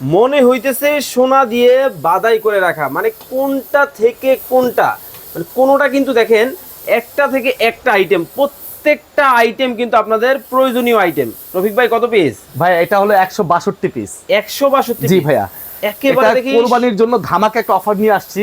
মনে হইতেছে সোনা দিয়ে বাদাই করে রাখা। মানে কোনটা থেকে কোনটা? মানে কোনোটা কিন্তু দেখেন একটা থেকে একটা আইটেম প্রত্যেকটা আইটেম কিন্তু আপনাদের প্রয়োজনীয় আইটেম রফিক ভাই কত পিস ভাই এটা হলো একশো বাষট্টি পিস একশো বাষট্টি জি ভাইয়া। কোরবানির জন্য ধামাকা একটা অফার নিয়ে আসছি।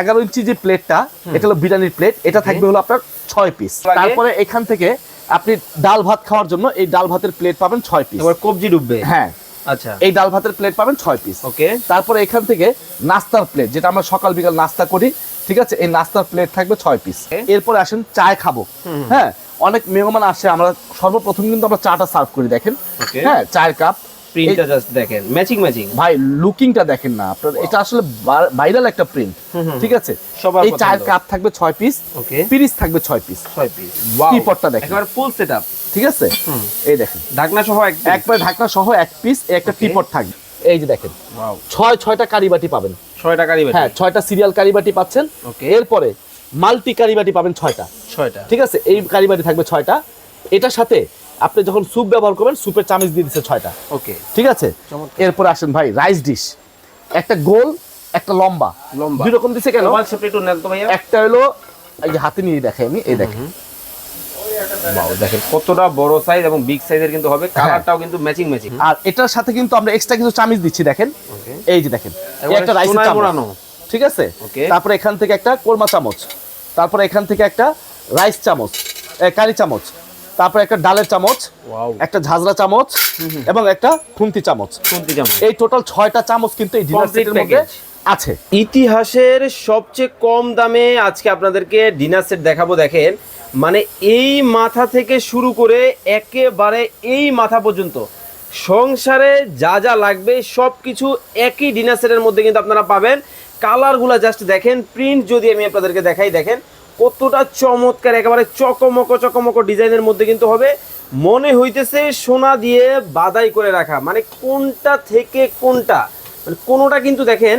এগারো ইঞ্চি যে প্লেটটা এটা হলো বিরিয়ানির প্লেট এটা থাকবে হলো আপনার ছয় পিস তারপরে এখান থেকে আপনি ডাল ভাত খাওয়ার জন্য এই ডাল ভাতের প্লেট পাবেন ছয় পিস এবার কবজি ডুববে। হ্যাঁ। আচ্ছা। এই ডাল ভাতের প্লেট পাবেন ছয় পিস ওকে তারপরে এখান থেকে নাস্তার প্লেট যেটা আমরা সকাল বিকাল নাস্তা করি ঠিক আছে? এই নাস্তার প্লেট থাকবে ছয় পিস এরপরে আসেন চায় খাব। হ্যাঁ অনেক মেহমান আসে আমরা সর্বপ্রথম কিন্তু আমরা চাটা সার্ভ করি দেখেন। হ্যাঁ চায়ের কাপ প্রিন্টটা জাস্ট দেখেন ম্যাচিং ম্যাচিং ভাই লুকিংটা দেখেন না। আপনার এটা আসলে ভাইরাল একটা প্রিন্ট ঠিক আছে? সবার এই পছন্দ। কাপ থাকবে ছয় পিস Okay. পিরিস থাকবে ছয় পিস ছয় পিস টিপটটা দেখেন। একেবারে ফুল সেটআপ ঠিক আছে? এই দেখেন। ঢাকনা সহ এক একবার ঢাকনা সহ এক পিস একটা. টিপট থাকবে। এই যে দেখেন। ওয়াও ছয় ছয়টা কারিবাটি পাবেন। ছয় টাকারই হ্যাঁ ছয়টা সিরিয়াল কারিবাটি পাচ্ছেন. এরপরে মাল্টি কারিবাটি পাবেন ছয়টা। ছয়টা। ঠিক আছে? এই কারিবাটি থাকবে ছয়টা। এটার সাথে আপনি যখন স্যুপ ব্যবহার করবেন স্যুপের চামচ দিয়ে দিচ্ছে ছয়টা। ওকে ঠিক আছে। এরপরে আসেন ভাই রাইস ডিশ একটা গোল একটা লম্বা। লম্বা। দুই রকম দিছে কেন? একটু হলো এই যে হাতে নিয়ে দেখাই আমি এই দেখেন। দেখেন কতটা বড় সাইজ এবং বিগ সাইজের কিন্তু হবে। হ্যাঁ। কালারটাও কিন্তু ম্যাচিং ম্যাচিং আর এটার সাথে কিন্তু আমরা এক্সট্রা কিছু চামচ দিচ্ছি দেখেন। ওকে এই যে দেখেন একটা রাইসের সোনায় চামচ। ঠিক আছে. তারপরে এখান থেকে একটা কোরমা চামচ। তারপরে এখান থেকে একটা রাইস চামচ কারি চামচ। তারপরে একটা ডালের চামচ একটা ঝাঁঝরা চামচ এবং একটা খুন্তি চামচ। কোনটি যেমন এই টোটাল ছয়টা চামচ কিন্তু এই ডিনার সেটের মধ্যে আছে। ইতিহাসের সবচেয়ে কম দামে আজকে আপনাদেরকে ডিনার সেট দেখাবো দেখেন। মানে এই মাথা থেকে শুরু করে একেবারে এই মাথা পর্যন্ত সংসারে যা যা লাগবে সব কিছু একই ডিনার সেটের মধ্যে কিন্তু আপনারা পাবেন। কালারগুলো জাস্ট দেখেন প্রিন্ট যদি আমি আপনাদেরকে দেখাই দেখেন। কতটা চমৎকার একেবারে চকমক চকমক ডিজাইনের মধ্যে কিন্তু হবে। মনে হইতেছে সোনা দিয়ে বাদাই করে রাখা। মানে কোনটা থেকে কোনটা? মানে কোনোটা কিন্তু দেখেন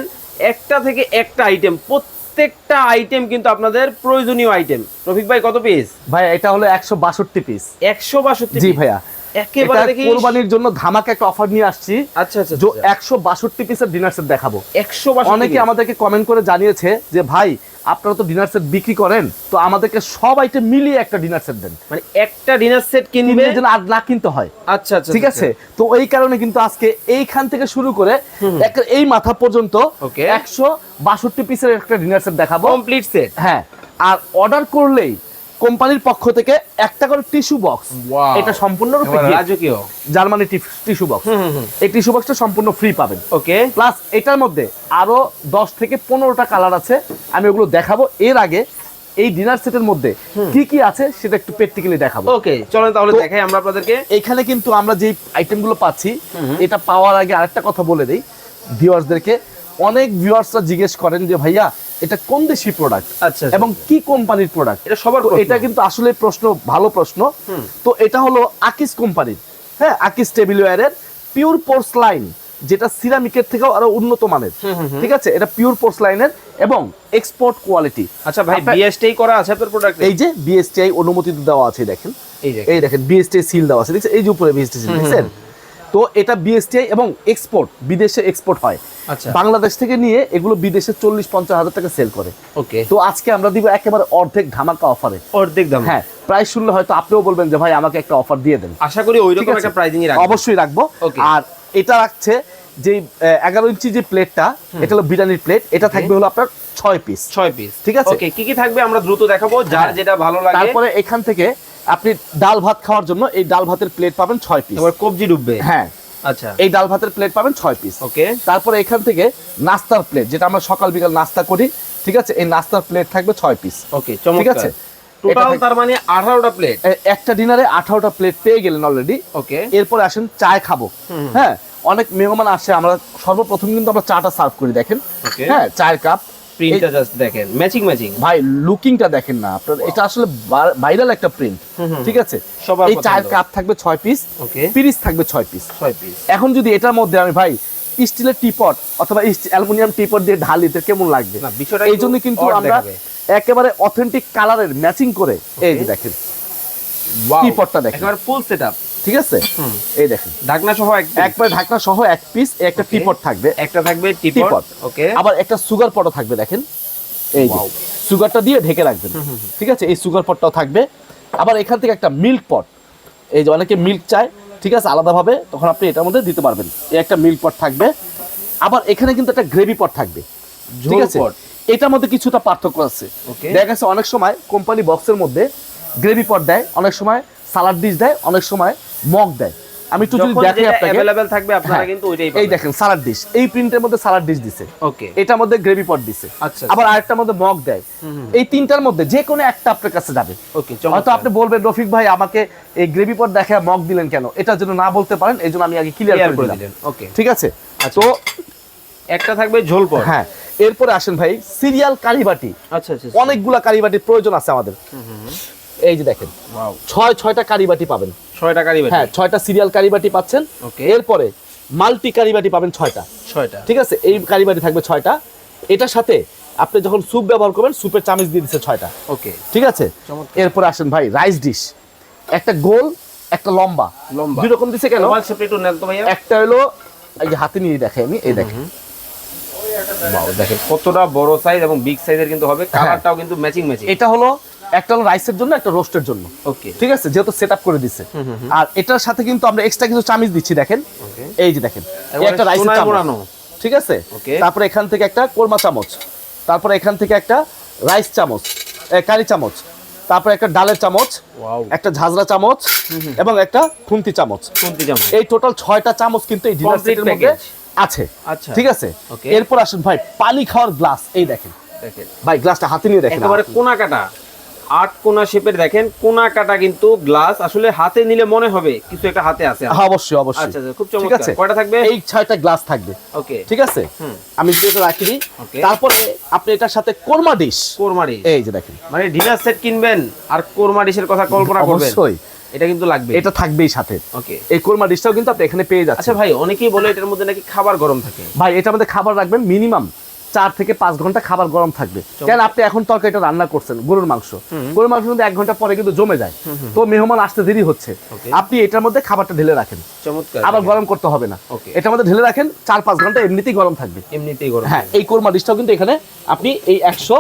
একটা থেকে একটা আইটেম প্রত্যেকটা আইটেম কিন্তু আপনাদের প্রয়োজনীয় আইটেম রফিক ভাই কত পিস ভাই এটা হলো একশো বাষট্টি পিস একশো বাষট্টি জি ভাইয়া। একেবারে কোরবানির জন্য ধামাকা একটা অফার নিয়ে আসছি। আচ্ছা আচ্ছা যে একশো বাষট্টি পিসের ডিনার সেট দেখাবো। একশো অনেকে আমাদেরকে কমেন্ট করে জানিয়েছে যে ভাই আপনারা তো ডিনার সেট বিক্রি করেন তো আমাদেরকে সব আইটেম মিলিয়ে একটা ডিনার সেট দেন। মানে একটা ডিনার সেট কিনবে? যেন আর না কিনতে হয়। আচ্ছা আচ্ছা ঠিক আছে? তো এই কারণে কিন্তু আজকে এইখান থেকে শুরু করে এই মাথা পর্যন্ত. একশো বাষট্টি পিসের একটা ডিনার সেট দেখাবো। কমপ্লিট সেট হ্যাঁ। আর অর্ডার করলেই কোম্পানির পক্ষ থেকে একটা করে টিস্যু বক্স। এটা সম্পূর্ণরূপে gift। রাজকীয়। Germany tissue box. এই টিস্যু বক্সটা সম্পূর্ণ ফ্রি পাবেন। ওকে প্লাস এটার মধ্যে আরও দশ থেকে পনেরোটা কালার আছে। আমি ওগুলো দেখাবো। এর আগে এই ডিনার সেটের মধ্যে কি কি আছে সেটা একটু প্র্যাকটিক্যালি দেখাবো। ওকে চলেন তাহলে দেখাই আমরা আপনাদেরকে। এখানে কিন্তু আমরা যে আইটেমগুলো পাচ্ছি এটা পাওয়ার আগে আরেকটা কথা বলে দিই। ভিউয়ার্সদেরকে অনেক ভিউয়ার্সরা জিজ্ঞেস করেন যে ভাইয়া এটা কোন দেশি প্রোডাক্ট আচ্ছা, আচ্ছা, এবং কি কোম্পানির প্রোডাক্ট এটা সবার এটা কিন্তু আসলে প্রশ্ন ভালো প্রশ্ন। তো এটা হলো আকিস কোম্পানির হ্যাঁ আকিস টেবিলওয়্যারের পিওর পোর্সলাইন যেটা সিরামিকের থেকেও আরও উন্নত মানের। ঠিক আছে? এটা পিওর পোর্সলাইনের এবং এক্সপোর্ট কোয়ালিটি আচ্ছা ভাই বিএসটিআই করা আছে আপনার প্রোডাক্ট এই যে বিএসটিআই অনুমতি দেওয়া আছে দেখেন। এই দেখেন। বিএসটিআই সিল দেওয়া আছে। দেখছেন? এই যে উপরে বিএসটি সিল দেখছেন? তো এটা বিএসটিআই এবং এক্সপোর্ট বিদেশে এক্সপোর্ট হয়। আচ্ছা। বাংলাদেশ থেকে নিয়ে এগুলো বিদেশে চল্লিশ পঞ্চাশ হাজার টাকা সেল করে। ওকে। তো আজকে আমরা দিব একেবারে অর্ধেক ধামাকা অফারে অর্ধেক দাম হ্যাঁ প্রাইস শুনলে হয়তো আপনিও বলবেন যে ভাই আমাকে একটা অফার দিয়ে দেন। আশা করি ওই রকম একটা প্রাইজিং অবশ্যই রাখব. আর এটা রাখছে যে এগারো ইঞ্চি যে প্লেটটা এটা হলো বিরিয়ানির প্লেট এটা থাকবে হলো আপনার ছয় পিস ছয় পিস ঠিক আছে? ওকে কি কি থাকবে আমরা দ্রুত দেখাবো যার হ্যাঁ। যেটা ভালো লাগে। তারপরে এখান থেকে আপনি ডাল ভাত খাওয়ার জন্য এই ডাল ভাতের প্লেট পাবেন ছয় পিস এবার কবজি ডুববে। হ্যাঁ। আচ্ছা। এই ডাল ভাতের প্লেট পাবেন ছয় পিস ওকে। তারপরে এখান থেকে নাস্তার প্লেট যেটা আমরা সকাল বিকাল নাস্তা করি ঠিক আছে? এই নাস্তার প্লেট থাকবে ছয় পিস ওকে ঠিক আছে? টোটাল তার মানে আঠারোটা প্লেট একটা ডিনারে আঠারোটা প্লেট পেয়ে গেলেন অলরেডি ওকে। এরপরে আসেন চায় খাব। হ্যাঁ? অনেক মেহমান আসে আমরা সর্বপ্রথম কিন্তু আমরা চাটা সার্ভ করি দেখেন। হ্যাঁ চায়ের কাপ প্রিন্টটা জাস্ট দেখেন। ম্যাচিং ম্যাচিং ভাই লুকিংটা দেখেন না। আপনার এটা আসলে ভাইরাল একটা প্রিন্ট ঠিক আছে? এই পছন্দ। কাপ থাকবে ছয় পিস ওকে পিরিস থাকবে ছয় পিস ছয় পিস এখন যদি এটার মধ্যে আমি ভাই স্টিলের টিপট অথবা অ্যালুমিনিয়াম টিপট দিয়ে ঢালি তো কেমন লাগবে? না, বিষয়টা এই জন্য কিন্তু আমরা একেবারে অথেন্টিক কালারের ম্যাচিং করে এই যে দেখেন। টিপটটা দেখেন। একেবারে ফুল সেটআপ ঠিক আছে? এই দেখেন। ঢাকনা সহ এক একবার ঢাকনা সহ এক পিস একটা. টিপট থাকবে। একটা থাকবে টিপট টিপট ওকে আবার একটা সুগার পটও থাকবে দেখেন। এই যে সুগারটা দিয়ে ঢেকে রাখবেন। ঠিক আছে? এই সুগার পটটাও থাকবে। আবার এখান থেকে একটা মিল্ক পট এই যে অনেকে মিল্ক চায় ঠিক আছে? আলাদাভাবে তখন আপনি এটার মধ্যে দিতে পারবেন। এই একটা মিল্ক পট থাকবে। আবার এখানে কিন্তু একটা গ্রেভি পট থাকবে। ঠিক আছে? এটার মধ্যে কিছুটা পার্থক্য আছে। দেখা গেছে অনেক সময় কোম্পানি বক্সের মধ্যে গ্রেভি পট দেয়। অনেক সময় সালাড ডিশ দেয় অনেক সময় মগ দেয়। আমি একটু যদি যেটা আপনাকে অ্যাভেলেবেল থাকবে আপনারা হ্যাঁ, কিন্তু ওইটাই পাবেন। এই দেখেন সালাড ডিশ। এই প্রিন্টের মধ্যে সালাড ডিশ দিছে। ওকে এটার মধ্যে গ্রেভি পট দিছে। আচ্ছা। আবার আরেকটার মধ্যে মগ দেয়। এই তিনটার মধ্যে যে কোনো একটা আপনার কাছে যাবে। ওকে হয়তো আপনি বলবেন রফিক ভাই আমাকে এই গ্রেভি পট দেখে মগ দিলেন কেন? এটার জন্য না বলতে পারেন এই জন্য আমি আগে ক্লিয়ার করে দিলাম। ওকে ঠিক আছে? আচ্ছা। তো একটা থাকবে ঝোল পট হ্যাঁ। এরপরে আসেন ভাই সিরিয়াল কারিবাটি আচ্ছা আচ্ছা অনেকগুলা কারিবাটির প্রয়োজন আছে আমাদের। এই যে দেখেন ছয় ছয়টা কারিবাটি পাবেন। ছয়টা টাকারই বেশি হ্যাঁ ছয়টা সিরিয়াল কারিবাটি পাচ্ছেন. এরপরে মাল্টি কারিবাটি পাবেন ছয়টা। ছয়টা। ঠিক আছে? এই কারিবাটি থাকবে ছয়টা। এটার সাথে আপনি যখন স্যুপ ব্যবহার করবেন স্যুপের চামচ দিয়ে দিচ্ছে ছয়টা। ওকে ঠিক আছে। এরপরে আসেন ভাই রাইস ডিশ। একটা গোল একটা লম্বা। লম্বা। দুই রকম দিছে কেন? একটু হলো এই যে হাতে নিয়ে দেখে আমি এই দেখেন। দেখেন। কতটা বড় সাইজ এবং বিগ সাইজের কিন্তু হবে। কালারটাও কিন্তু ম্যাচিং ম্যাচিং এটা হলো একটা হলো রাইসের জন্য একটা রোস্টের জন্য। ওকে ঠিক আছে? যেহেতু সেট আপ করে দিছে। আর এটার সাথে কিন্তু আমরা এক্সট্রা কিছু চামিচ দিচ্ছি দেখেন। এই যে দেখেন একটা রাইসের চামচ। ঠিক আছে. তারপরে এখান থেকে একটা কোরমা চামচ। তারপরে এখান থেকে একটা রাইস চামচ কারি চামচ। তারপরে একটা ডালের চামচ একটা ঝাঁঝরা চামচ এবং একটা খুন্তি চামচ। এই টোটাল ছয়টা চামচ কিন্তু এই ডিনার সেটের মধ্যে আছে। আচ্ছা। ঠিক আছে? এরপর আসুন ভাই পানি খাওয়ার গ্লাস এই দেখেন। দেখেন। ভাই গ্লাসটা হাতে নিয়ে দেখেন। একেবারে কোনা কাটা আট কোনা শেপের দেখেন কোনা কাটা কিন্তু গ্লাস আসলে হাতে নিলে মনে হবে কিছু একটা হাতে আছে। হ্যাঁ, অবশ্যই অবশ্যই। আচ্ছা আচ্ছা খুব চমৎকার। কয়টা থাকবে? এই ছয়টা গ্লাস থাকবে। ওকে। ঠিক আছে? হুম। আমি যদি এটা রাখি. তারপরে আপনি এটার সাথে কোরমা ডিশ কোরমারি এই যে দেখেন। মানে ডিনার সেট কিনবেন আর কোরমা ডিশের কথা কল্পনা করবেন। অবশ্যই। এটা কিন্তু লাগবে। এটা থাকবেই সাথে। ওকে। এই কোরমা ডিশটাও কিন্তু আপনি এখানে পেয়ে যাচ্ছেন। আচ্ছা ভাই অনেকেই বলে এটার মধ্যে নাকি খাবার গরম থাকে। ভাই এটার মধ্যে খাবার রাখবেন মিনিমাম চার থেকে পাঁচ ঘণ্টা খাবার গরম থাকবে। কেন আপনি এখন তরকারিটা রান্না করছেন গরুর মাংস। গরুর মাংস কিন্তু এক ঘণ্টা পরে কিন্তু জমে যায়। তো মেহমান আসতে দেরি হচ্ছে। আপনি এটার মধ্যে খাবারটা ঢেলে রাখেন। আবার গরম করতে হবে না. এটার মধ্যে ঢেলে রাখেন চার পাঁচ ঘণ্টা এমনিতেই গরম থাকবে। এমনিতেই গরম হ্যাঁ এই কোরমা ডিশটাও কিন্তু এখানে আপনি এই একশো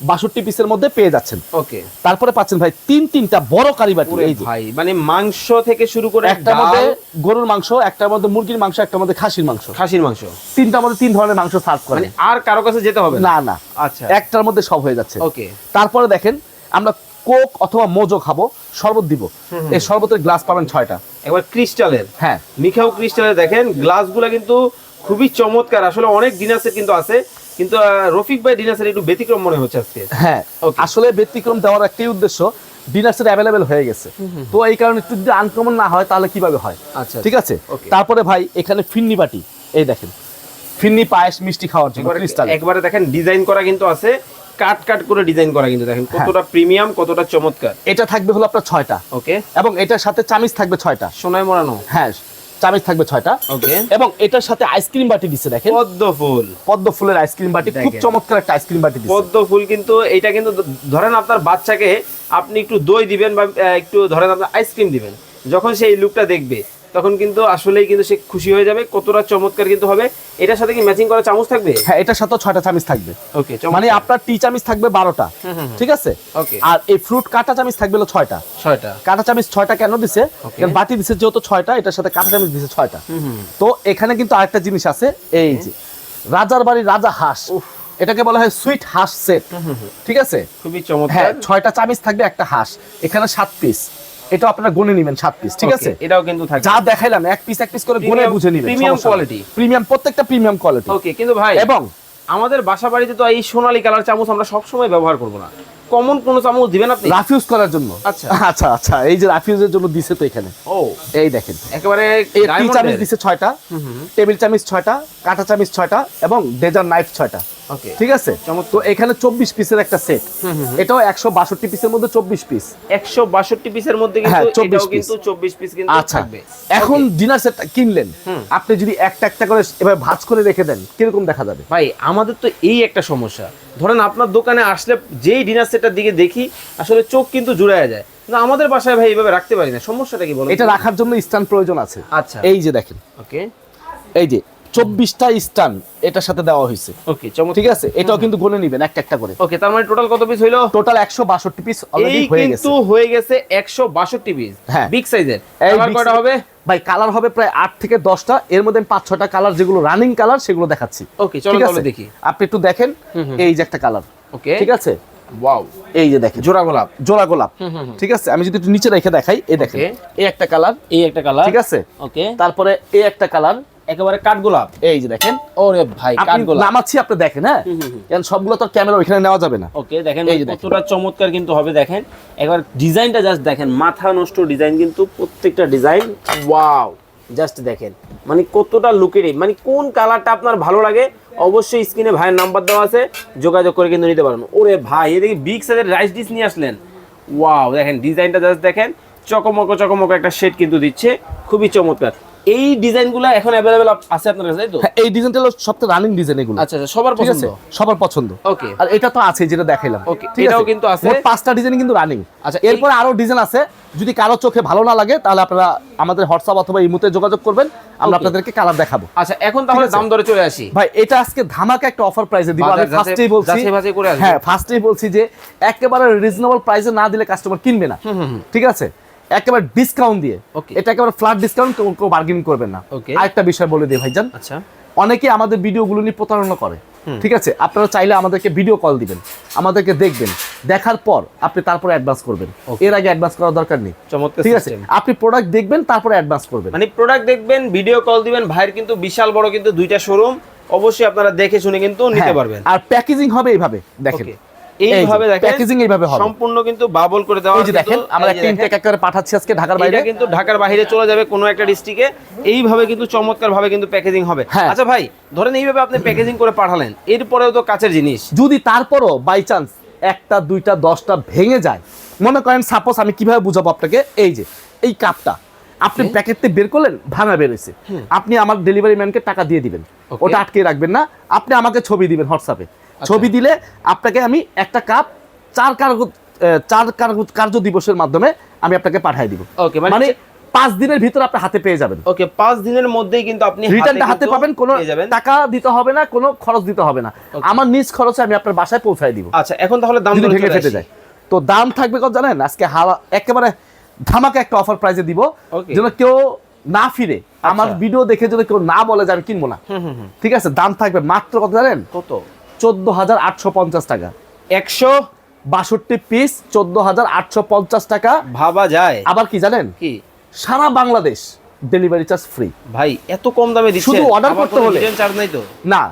বাষট্টি পিসের মধ্যে পেয়ে যাচ্ছেন। ওকে। তারপরে পাচ্ছেন ভাই তিন তিনটা বড় কারি বাটি এই ভাই মানে মাংস থেকে শুরু করে একটার মধ্যে গরুর মাংস একটার মধ্যে মুরগির মাংস একটার মধ্যে খাসির মাংস। খাসির মাংস। তিনটার মধ্যে তিন ধরনের মাংস সার্ভ করে মানে আর কারও কাছে যেতে হবে না? না না। আচ্ছা। একটার মধ্যে সব হয়ে যাচ্ছে। ওকে। তারপরে দেখেন আমরা কোক অথবা মোজো খাব শরবত দিব। এই শরবতের গ্লাস পাবেন ছয়টা। একবার ক্রিস্টালের। হ্যাঁ। মিখাও ক্রিস্টালের দেখেন গ্লাসগুলো কিন্তু খুবই চমৎকার। আসলে অনেক ডিনার সেট কিন্তু আছে। কিন্তু রফিক ভাই ডিনার একটু ব্যতিক্রম মনে হচ্ছে আজকে। হ্যাঁ আসলে ব্যতিক্রম দেওয়ার একটাই উদ্দেশ্য ডিনার অ্যাভেলেবেল হয়ে গেছে। তো এই কারণে একটু যদি আনকমন না হয় তাহলে কীভাবে হয়? আচ্ছা ঠিক আছে? তারপরে ভাই এখানে ফিন্নি বাটি এই দেখেন। ফিন্নি পায়েস মিষ্টি খাওয়ার জন্য একবারে- দেখেন ডিজাইন করা কিন্তু আছে। কাট কাট করে ডিজাইন করা কিন্তু দেখেন হ্যাঁ। কতটা প্রিমিয়াম কতটা চমৎকার। এটা থাকবে হলো আপনার ছয়টা। ওকে এবং এটার সাথে চামিচ থাকবে ছয়টা। সোনায় মোড়ানো। হ্যাঁ চামিচ থাকবে ছয়টা। এবং এটার সাথে আইসক্রিম বাটি দিচ্ছে দেখেন। পদ্ম ফুল। পদ্ম ফুলের আইসক্রিম বাটি খুব চমৎকার একটা আইসক্রিম বাটি পদ্ম ফুল কিন্তু এটা কিন্তু ধরেন আপনার বাচ্চাকে আপনি একটু দই দিবেন বা একটু ধরেন আপনার আইসক্রিম দিবেন। যখন সেই লুকটা দেখবে তখন কিন্তু আসলেই কিন্তু সে খুশি হয়ে যাবে কতটা চমৎকার কিন্তু হবে। এটার সাথে কি ম্যাচিং করা চামচ থাকবে? হ্যাঁ এটার সাথে ছয়টা চামিচ থাকবে। ওকে মানে আপনার টি চামিচ থাকবে বারোটা ঠিক আছে? ওকে আর এই ফ্রুট কাটা চামিচ থাকবে হলো ছয়টা। ছয়টা। কাটা চামিচ ছয়টা কেন দিছে? কারণ বাটি দিছে যেহেতু ছয়টা এটার সাথে কাটা চামিচ দিছে ছয়টা। তো এখানে কিন্তু আরেকটা জিনিস আছে এই যে রাজার বাড়ি রাজা হাঁস। এটাকে বলা হয় সুইট হাঁস সেট ঠিক আছে? খুবই চমৎকার। হ্যাঁ ছয়টা চামিচ থাকবে একটা হাঁস। এখানে সাত পিস এটা আপনারা গুনে নেবেন সাত পিস ঠিক আছে? এটাও কিন্তু থাকবে। যা দেখাইলাম এক পিস এক পিস করে গুনে বুঝে নিবেন premium quality। প্রিমিয়াম প্রত্যেকটা প্রিমিয়াম কোয়ালিটি ওকে কিন্তু ভাই এবং আমাদের বাসা বাড়িতে তো এই সোনালী কালার চামচ আমরা সব সময় ব্যবহার করব না। কমন কোন চামচ দিবেন আপনি? রাফিউজ করার জন্য। আচ্ছা। আচ্ছা আচ্ছা এই যে রাফিউজের জন্য দিছে তো এখানে। ও। এই দেখেন। একেবারে এই টি চামিচ। দিছে ছয়টা টেবিল চামিচ ছয়টা কাঁটা চামিচ ছয়টা এবং ডেজার নাইফ ছয়টা। ওকে ঠিক আছে। তো এখানে চব্বিশ পিসের একটা সেট এটাও একশো বাষট্টি পিসের মধ্যে চব্বিশ পিস। একশো বাষট্টি পিসের মধ্যে হ্যাঁ, কিন্তু 24 এটাও কিন্তু চব্বিশ পিস কিন্তু আচ্ছা। এখন ডিনার সেটটা কিনলেন। আপনি যদি একটা একটা করে এবার ভাঁজ করে রেখে দেন কীরকম দেখা যাবে? ভাই আমাদের তো এই একটা সমস্যা। ধরেন আপনার দোকানে আসলে যেই ডিনার সেটার দিকে দেখি আসলে চোখ কিন্তু জুড়ায় যায়। না আমাদের বাসায় ভাই এইভাবে রাখতে পারি না। সমস্যাটা কি বলো এটা রাখার জন্য স্ট্যান্ড প্রয়োজন আছে। আচ্ছা। এই যে দেখেন। ওকে এই যে চব্বিশটা স্ট্যান্ড এটার সাথে দেওয়া হয়েছে। ওকে ঠিক আছে? এটাও কিন্তু গুনে নিবেন একটা একটা করে। ওকে তার মানে টোটাল কত পিস হইল? টোটাল একশো বাষট্টি পিস অলরেডি হয়ে গেছে। কিন্তু হয়ে গেছে একশো বাষট্টি পিস হ্যাঁ। বিগ সাইজের কালার কয়টা হবে? ভাই কালার হবে প্রায় আট থেকে দশটা। এর মধ্যে আমি পাঁচ ছটা কালার যেগুলো রানিং কালার সেগুলো দেখাচ্ছি। ওকে চলো তাহলে দেখি। আপনি একটু দেখেন এই যে একটা কালার ওকে ঠিক আছে? ওয়াও এই যে দেখেন। জোড়া গোলাপ। জোড়া গোলাপ। ঠিক আছে? আমি যদি একটু নিচে রেখে দেখাই এই দেখেন। এই একটা কালার এই একটা কালার ঠিক আছে? ওকে তারপরে এই একটা কালার একেবারে কাঠ গোলাপ এই যে দেখেন ওরে ভাই কাঠ আপনি গোলাপ নামাচ্ছি আপনি দেখেন হ্যাঁ? কারণ সবগুলো তো ক্যামেরা ওইখানে নেওয়া যাবে না। ওকে দেখেন এই যে। কতটা চমৎকার কিন্তু হবে দেখেন। একবার ডিজাইনটা জাস্ট দেখেন মাথা নষ্ট ডিজাইন কিন্তু প্রত্যেকটা ডিজাইন। ওয়াও জাস্ট দেখেন মানে কতটা লুকেরই মানে কোন কালারটা আপনার ভালো লাগে অবশ্যই স্ক্রিনে ভাইয়ের নাম্বার দেওয়া আছে যোগাযোগ করে কিন্তু নিতে পারবেন ওরে ভাই এদিকে বিগ সাইজের রাইস ডিশ নিয়ে আসলেন। ওয়াও দেখেন ডিজাইনটা জাস্ট দেখেন চকমকো চকমকো একটা শেড কিন্তু দিচ্ছে খুবই চমৎকার। এই ডিজাইনগুলো এখন অ্যাভেলেবেল আছে আপনার কাছে তো? হ্যাঁ, এই ডিজাইনটা হলো সবচেয়ে রানিং ডিজাইন এগুলো। আচ্ছা আচ্ছা সবার পছন্দ? সবার পছন্দ। ওকে আর এটা তো আছে যেটা দেখাইলাম। ঠিক এটাও কিন্তু আছে। মোট পাঁচটা ডিজাইন কিন্তু রানিং আচ্ছা, এরপরে আরও ডিজাইন আছে। যদি কারও চোখে ভালো না লাগে তাহলে আপনারা আমাদের হোয়াটসঅ্যাপ অথবা ইমুতে যোগাযোগ করবেন। আমরা আপনাদেরকে কালার দেখাবো। আচ্ছা এখন তাহলে দাম দরে চলে আসি। ভাই এটা আজকে ধামাকা একটা অফার প্রাইসে দিব। আমি ফার্স্টেই বলছি। হ্যাঁ ফার্স্টেই বলছি যে একেবারে রিজনেবল প্রাইসে না দিলে কাস্টমার কিনবে না। ঠিক আছে? একেবারে ডিসকাউন্ট দিয়ে. এটা একেবারে ফ্ল্যাট ডিসকাউন্ট কেউ বার্গেনিং করবেন না। আরেকটা বিষয় বলে দিই ভাইজান। আচ্ছা। অনেকে আমাদের ভিডিওগুলো নিয়ে প্রতারণা করে ঠিক আছে? আপনারা চাইলে আমাদেরকে ভিডিও কল দিবেন আমাদেরকে দেখবেন দেখার পর আপনি তারপরে অ্যাডভান্স করবেন। এর আগে অ্যাডভান্স করার দরকার নেই। চমৎকার ঠিক আছে? আপনি প্রোডাক্ট দেখবেন তারপরে অ্যাডভান্স করবেন। মানে প্রোডাক্ট দেখবেন ভিডিও কল দিবেন ভাইয়ের কিন্তু বিশাল বড় কিন্তু দুইটা শোরুম অবশ্যই আপনারা দেখে শুনে কিন্তু নিতে হ্যাঁ, পারবেন। আর প্যাকেজিং হবে এইভাবে দেখেন. এইভাবে দেখেন প্যাকেজিং এইভাবে হবে। সম্পূর্ণ কিন্তু বাবল করে দেওয়া এই যে দেখেন আমরা একটা ইনটেক দেখেন, পাঠাচ্ছি আজকে ঢাকার বাইরে। কিন্তু ঢাকার বাইরে চলে যাবে কোনো একটা ডিস্ট্রিক্টে এইভাবে কিন্তু চমৎকার ভাবে কিন্তু প্যাকেজিং হবে। হ্যাঁ। আচ্ছা ভাই ধরেন এইভাবে আপনি প্যাকেজিং করে পাঠালেন এরপরেও তো কাছের জিনিস। যদি তারপরও বাই চান্স একটা দুইটা দশটা ভেঙে যায় মনে করেন সাপোজ আমি কীভাবে বুঝাবো আপনাকে? এই যে এই কাপটা আপনি প্যাকেটতে বের করলেন ভাঙা বেরোইছে আপনি আমার ডেলিভারি ম্যানকে টাকা দিয়ে দিবেন। ওটা আটকে রাখবেন না। আপনি আমাকে ছবি দিবেন হোয়াটসঅ্যাপে। ছবি দিলে আপনাকে আমি একটা কাপ চার কার্য চার কার্য- কার্য দিবসের মাধ্যমে আমি আপনাকে পাঠিয়ে দিব। Okay, মানে- মানে পাঁচ দিনের ভিতর আপনি হাতে পেয়ে যাবেন। ওকে পাঁচ দিনের মধ্যেই কিন্তু আপনি রিটার্নটা হাতে পাবেন কোনো টাকা দিতে হবে না কোনো খরচ দিতে হবে না। আমার নিজ খরচে আমি আপনার বাসায় পৌঁছায় দিব। আচ্ছা এখন তাহলে দাম ভেঙে ফেটে যায়। তো দাম থাকবে কত জানেন? আজকে হাওয়া একেবারে ধামাকা একটা অফার প্রাইসে দিব. যেন কেউ না ফিরে। আমার ভিডিও দেখে যদি কেউ না বলে যে আমি কিনবো না। ঠিক আছে? দাম থাকবে মাত্র কত জানেন? কত? চোদ্দ হাজার আটশো পঞ্চাশ টাকা। একশো বাষট্টি পিস চোদ্দ হাজার আটশো পঞ্চাশ টাকা। ভাবা যায়। আবার কি জানেন? কি? সারা বাংলাদেশ ডেলিভারি চার্জ ফ্রি ভাই এত কম দামে দিচ্ছে। শুধু order করতে হলে। চার্জ নাই তো? না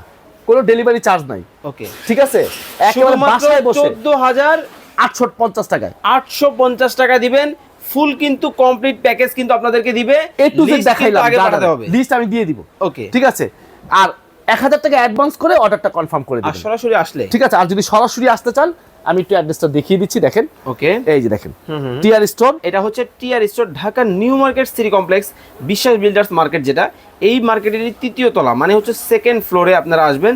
কোনো ডেলিভারি চার্জ নাই। ওকে ঠিক আছে? একেবারে বাসায় বসে। চোদ্দ হাজার আটশো পঞ্চাশ টাকায়। আটশো পঞ্চাশ টাকা দিবেন ফুল কিন্তু কমপ্লিট প্যাকেজ কিন্তু আপনাদেরকে দিবে। এ টু জেড List কিন্তু দেখাইলাম আগে পাঠাতে হবে। লিস্ট আমি দিয়ে দিব। ওকে ঠিক আছে? আর এক হাজার টাকা অ্যাডভান্স করে অর্ডারটা কনফার্ম করে দেবেন। সরাসরি আসলে? ঠিক আছে আর যদি সরাসরি আসতে চান আমি একটু অ্যাড্রেসটা দেখিয়ে দিচ্ছি দেখেন। ওকে। এই যে দেখেন টিআর স্টোর এটা হচ্ছে TR store Dhaka new market city complex Biswas builders market যেটা। এই মার্কেটের তৃতীয় তলা মানে হচ্ছে সেকেন্ড ফ্লোরে আপনারা আসবেন।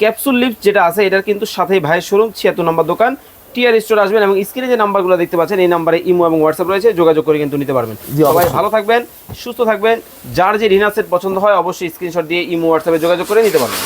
ক্যাপসুল লিফট যেটা আছে এটার কিন্তু সাথেই ভাইয়ের শোরুম ছিয়াত্তর নম্বর দোকান। টিআর স্টোর আসবেন এবং স্ক্রিনে যে নাম্বারগুলো দেখতে পাচ্ছেন এই নাম্বারে ইমো এবং হোয়াটসঅ্যাপ রয়েছে যোগাযোগ করে কিন্তু নিতে পারবেন। সবাই ভালো থাকবেন সুস্থ থাকবেন যার যে রিনা সেট পছন্দ হয় অবশ্যই স্ক্রিনশট দিয়ে ইমো হোয়াটসঅ্যাপে যোগাযোগ করে নিতে পারবেন।